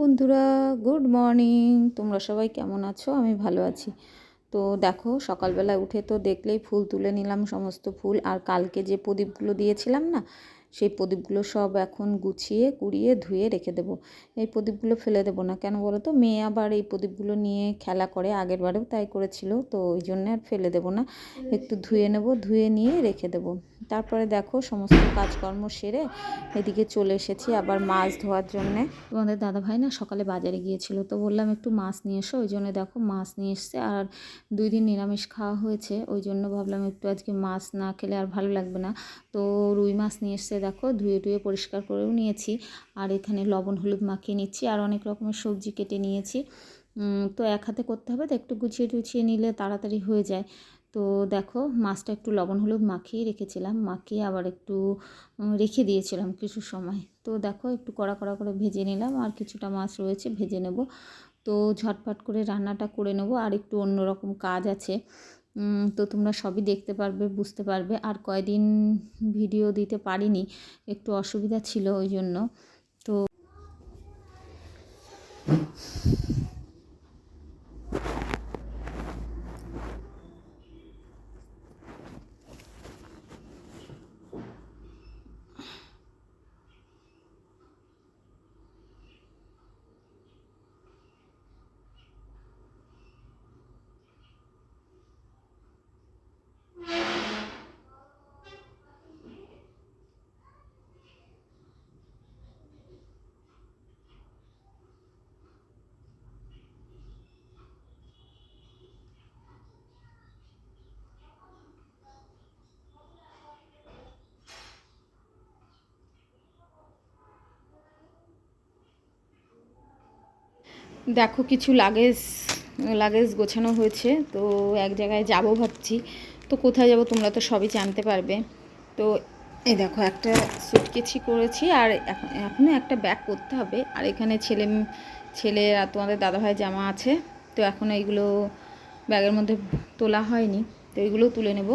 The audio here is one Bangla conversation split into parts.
বন্ধুরা গুড মর্নিং। তোমরা সবাই কেমন আছো? আমি ভালো আছি। তো দেখো সকালবেলা উঠে তো দেখলেই ফুল তুলে নিলাম সমস্ত ফুল। আর কালকে যে প্রদীপগুলো দিয়েছিলাম না সেই প্রদীপগুলো সব এখন গুছিয়ে কুড়িয়ে ধুয়ে রেখে দেবো। এই প্রদীপগুলো ফেলে দেবো না। কেন বলো তো মেয়ে আবার এই প্রদীপগুলো নিয়ে খেলা করে আগের বারেও তাই করেছিল। তো ওই জন্য আর ফেলে দেবো না। একটু ধুয়ে নেব ধুয়ে নিয়ে রেখে দেবো। তারপরে দেখো সমস্ত কাজকর্ম সেরে এদিকে চলে এসেছি আবার মাছ ধোয়ার জন্যে। তোমাদের দাদাভাই না সকালে বাজারে গিয়েছিল, তো বললাম একটু মাছ নিয়ে এসো, ওই জন্য দেখো মাছ নিয়ে এসছে আর দুই দিন নিরামিষ খাওয়া হয়েছে, ওই জন্য ভাবলাম একটু আজকে মাছ না খেলে আর ভালো লাগবে না। তো রুই মাছ নিয়ে এসছে দেখো, ধুয়ে ধুয়ে পরিষ্কার করেও নিয়েছি আর এখানে লবণ, হলুদ মাখিয়ে নিচ্ছি আর অনেক রকমের সবজি কেটে নিয়েছি। তো এক হাতে করতে হবে, তো একটু গুছিয়ে টুছিয়ে নিলে তাড়াতাড়ি হয়ে যায়। তো দেখো মাছটা একটু লবণ হলুদ মাখিয়ে রেখেছিলাম, মাখিয়ে আবার একটু রেখে দিয়েছিলাম কিছু সময়। তো দেখো একটু কড়া কড়া করে ভেজে নিলাম আর কিছুটা মাছ রয়েছে, ভেজে নেব। তো ঝটপট করে রান্নাটা করে নেব আর একটু অন্যরকম কাজ আছে। তো তোমরা সবই দেখতে পারবে, বুঝতে পারবে। আর কয়দিন ভিডিও দিতে পারিনি, একটু অসুবিধা ছিল ওই জন্য। তো দেখো কিছু লাগেজ লাগেজ গোছানো হয়েছে, তো এক জায়গায় যাব ভাবছি। তো কোথায় যাব তোমরা তো সবই জানতে পারবে। তো এই দেখো একটা সুটকেছি করেছি, আর এখনও একটা ব্যাগ করতে হবে। আর এখানে ছেলে ছেলে আর তোমাদের দাদাভাই জামা আছে, তো এখন এইগুলো ব্যাগের মধ্যে তোলা হয়নি, তো এইগুলো তুলে নেব।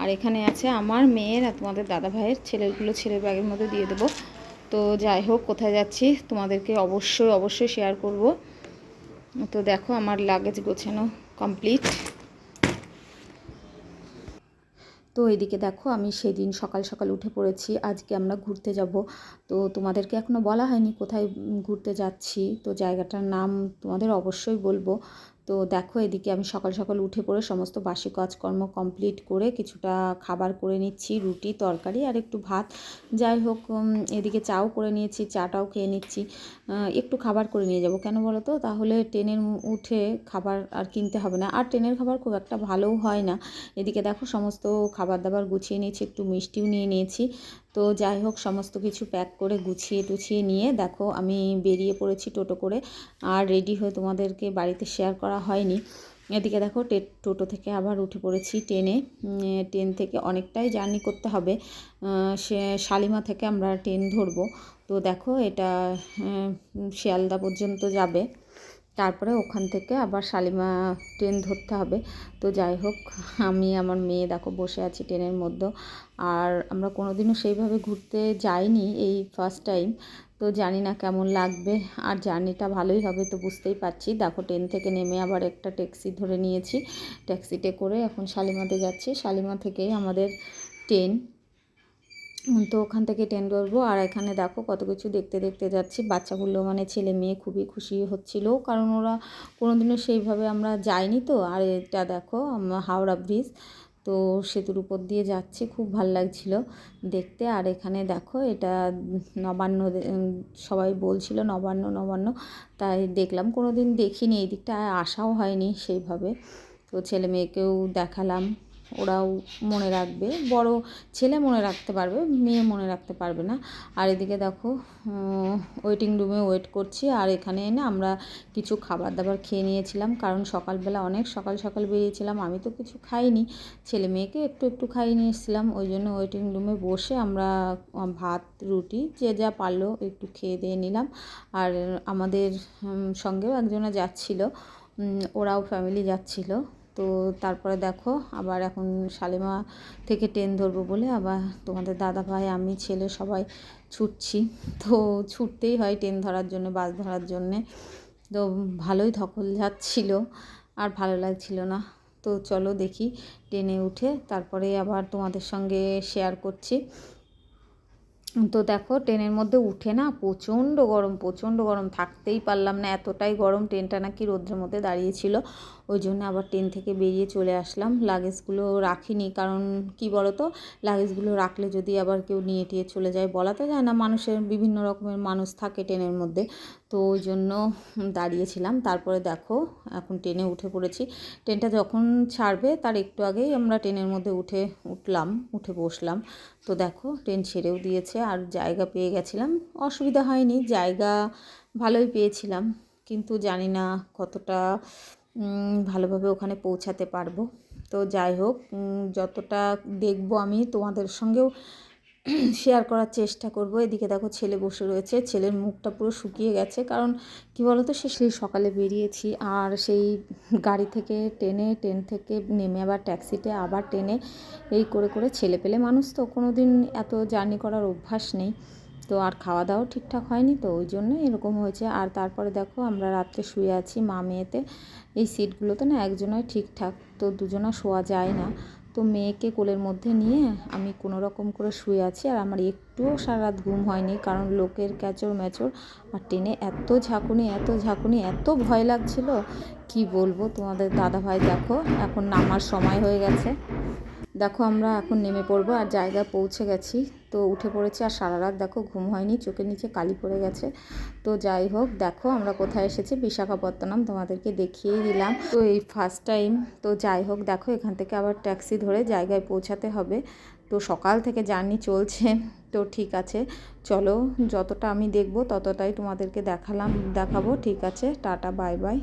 আর এখানে আছে আমার মেয়ের আর তোমাদের দাদাভাইয়ের ছেলেগুলো ছেলের ব্যাগের মধ্যে দিয়ে দেবো। তো যাই হোক, কোথায় যাচ্ছি তোমাদেরকে অবশ্যই অবশ্যই শেয়ার করব। তো দেখো, আমার লাগেজ গোছানো কমপ্লিট তো এদিকে দেখো, আমি সেদিন সকাল সকাল উঠে পড়েছি, আজকে আমরা ঘুরতে যাব। তো তোমাদেরকে এখনও বলা হয়নি কোথায় ঘুরতে যাচ্ছি, তো জায়গাটার নাম তোমাদের অবশ্যই বলব। তো দেখো এদিকে আমি সকাল সকাল উঠে পড়ে সমস্ত বাসি কাজকর্ম কমপ্লিট করে কিছুটা খাবার করে নিচ্ছি, রুটি, তরকারি আর একটু ভাত। যাই হোক এদিকে চাও করে নিয়েছি, চাটাও খেয়ে নিচ্ছি। একটু খাবার করে নিয়ে যাব। কেন বলো তো? তাহলে ট্রেনের উঠে খাবার আর কিনতে হবে না। আর ট্রেনের খাবার খুব একটা ভালোও হয় না। এদিকে দেখো সমস্ত খাবার দাবার গুছিয়ে নিয়েছি, একটু মিষ্টিও নিয়ে নিয়েছি। তো যাই হোক, সমস্ত কিছু প্যাক করে গুছিয়ে টুছিয়ে নিয়ে দেখো আমি বেরিয়ে পড়েছি টোটো করে। আর রেডি হয়ে তোমাদেরকে বাড়িতে শেয়ার করা হয়নি। এদিকে দেখো টোটো থেকে আবার উঠে পড়েছি ট্রেনে। ট্রেন থেকে অনেকটাই জার্নি করতে হবে। সে শালিমা থেকে আমরা ট্রেন ধরবো। তো দেখো, এটা শিয়ালদা পর্যন্ত যাবে। তারপরে ওখান থেকে আবার শালিমা ট্রেন ধরতে হবে। তো যাই হোক, আমি, আমার মেয়ে দেখো বসে আছি ট্রেনের মধ্যে। আর আমরা কোনো দিনও সেইভাবে ঘুরতে যাইনি এই ফার্স্ট টাইম তো জানি না কেমন লাগবে। আর জার্নিটা ভালোই হবে তো বুঝতেই পারছি। দেখো ট্রেন থেকে নেমে আবার একটা ট্যাক্সি ধরে নিয়েছি। ট্যাক্সিতে করে এখন শালিমাতে যাচ্ছি। শালিমা থেকেই আমাদের ট্রেন তো ওখান থেকে ট্রেন ধরবো আর এখানে দেখো কত কিছু দেখতে দেখতে যাচ্ছি। বাচ্চাগুলো মানে ছেলে মেয়ে খুবই খুশি হচ্ছিল। কারণ ওরা কোনো দিনও সেইভাবে আমরা যাইনি তো। আর এটা দেখো হাওড়া ব্রিজ তো সেতুর উপর দিয়ে যাচ্ছি, খুব ভালো লাগছিল দেখতে। আর এখানে দেখো, এটা নবান্ন সবাই বলছিল নবান্ন নবান্ন। তাই দেখলাম কোনো দিন দেখিনি। এই দিকটা আসাও হয়নি সেইভাবে। তো ছেলে মেয়েকেও দেখালাম। ওরাও মনে রাখবে। বড় ছেলে মনে রাখতে পারবে, মেয়ে মনে রাখতে পারবে না। আর এদিকে দেখো ওয়েটিং রুমে ওয়েট করছি। আর এখানে এনে আমরা কিছু খাবার দাবার খেয়ে নিয়েছিলাম, কারণ সকালবেলা অনেক সকাল সকাল বেরিয়েছিলাম। আমি তো কিছু খাইনি, ছেলে মেয়েকে একটু একটু খাইয়ে নিয়ে এসেছিলাম। ওই জন্য ওয়েটিং রুমে বসে আমরা ভাত, রুটি, যে যা পারল একটু খেয়ে দিয়ে নিলাম। আর আমাদের সঙ্গেও একজনা যাচ্ছিল ওরাও ফ্যামিলি যাচ্ছিল। তো তারপরে দেখো, আবার এখন শালিমা থেকে ট্রেন ধরবো বলে আবার তোমাদের দাদা ভাই, আমি, ছেলে সবাই ছুটছি। তো ছুটতেই হয় ট্রেন ধরার জন্য, বাস ধরার জন্যে। তো ভালোই ধকল যাচ্ছিল, আর ভালো লাগছিল না। তো চলো দেখি ট্রেনে উঠে তারপরে আবার তোমাদের সঙ্গে শেয়ার করছি। তো দেখো, ট্রেনের মধ্যে উঠে না প্রচণ্ড গরম প্রচণ্ড গরম, থাকতেই পারলাম না। এতটাই গরম, ট্রেনটা নাকি রোদ্রের মধ্যে দাঁড়িয়েছিল ওই জন্য আবার ট্রেন থেকে বেরিয়ে চলে আসলাম। লাগেজগুলো রাখিনি, কারণ কি বলতো লাগেজগুলো রাখলে যদি আবার কেউ নিয়ে টিয়ে চলে যায় বলা তো যায় না, মানুষের বিভিন্ন রকমের মানুষ থাকে ট্রেনের মধ্যে। তো ওই জন্য দাঁড়িয়েছিলাম। তারপরে দেখো, এখন ট্রেনে উঠে পড়েছি। ট্রেনটা যখন ছাড়বে, তার একটু আগেই আমরা ট্রেনের মধ্যে উঠে উঠলাম, উঠে বসলাম। তো দেখো, ট্রেন ছেড়েও দিয়েছে, আর জায়গা পেয়ে গেছিলাম। অসুবিধা হয়নি, জায়গা ভালোই পেয়েছিলাম। কিন্তু জানি না কতটা ভালোভাবে ওখানে পৌঁছাতে পারব। তো যাই হোক যতটা দেখব আমি তোমাদের সঙ্গেও শেয়ার করার চেষ্টা করব। এদিকে দেখো ছেলে বসে রয়েছে, ছেলের মুখটা পুরো শুকিয়ে গেছে। কারণ কি বলতো, সে সেই সকালে বেরিয়েছি আর সেই গাড়ি থেকে টেনে, ট্রেন থেকে নেমে আবার ট্যাক্সিতে, আবার ট্রেনে এই করে করে ছেলে পেলে মানুষ তো। কোনো দিন এত জার্নি করার অভ্যাস নেই। তো আর খাওয়া দাওয়াও ঠিকঠাক হয়নি, তো ওই জন্য এরকম হয়েছে। আর তারপরে দেখো আমরা রাত্রে শুয়ে আছি মা মেয়েতে। এই সিটগুলোতে না একজনের ঠিকঠাক, তো দুজনা শোয়া যায় না। তো মেয়েকে কোলের মধ্যে নিয়ে আমি কোনো রকম করে শুয়ে আছি আর আমার একটুও সারা রাত ঘুম হয়নি কারণ লোকের ক্যাচর ম্যাচর আর ট্রেনে এত ঝাঁকুনি এত ঝাঁকুনি, এত ভয় লাগছিল। কি বলব তোমাদের দাদা ভাই দেখো, এখন নামার সময় হয়ে গেছে। দেখো আমরা এখন নেমে পড়ব, আর জায়গায় পৌঁছে গেছি। তো উঠে পড়েছি, আর সারা রাত দেখো ঘুম হয়নি, চোখের নিচে কালি পড়ে গেছে। তো যাই হোক, দেখো আমরা কোথায় এসেছি, বিশাখাপত্তনম তোমাদেরকে দেখিয়ে দিলাম। তো এই ফার্স্ট টাইম তো যাই হোক, দেখো এখান থেকে আবার ট্যাক্সি ধরে জায়গায় পৌঁছাতে হবে। তো সকাল থেকে জার্নি চলছে, তো ঠিক আছে। চলো, যতটা আমি দেখব ততটাই তোমাদেরকে দেখালাম, দেখাবো, ঠিক আছে। Tata bye bye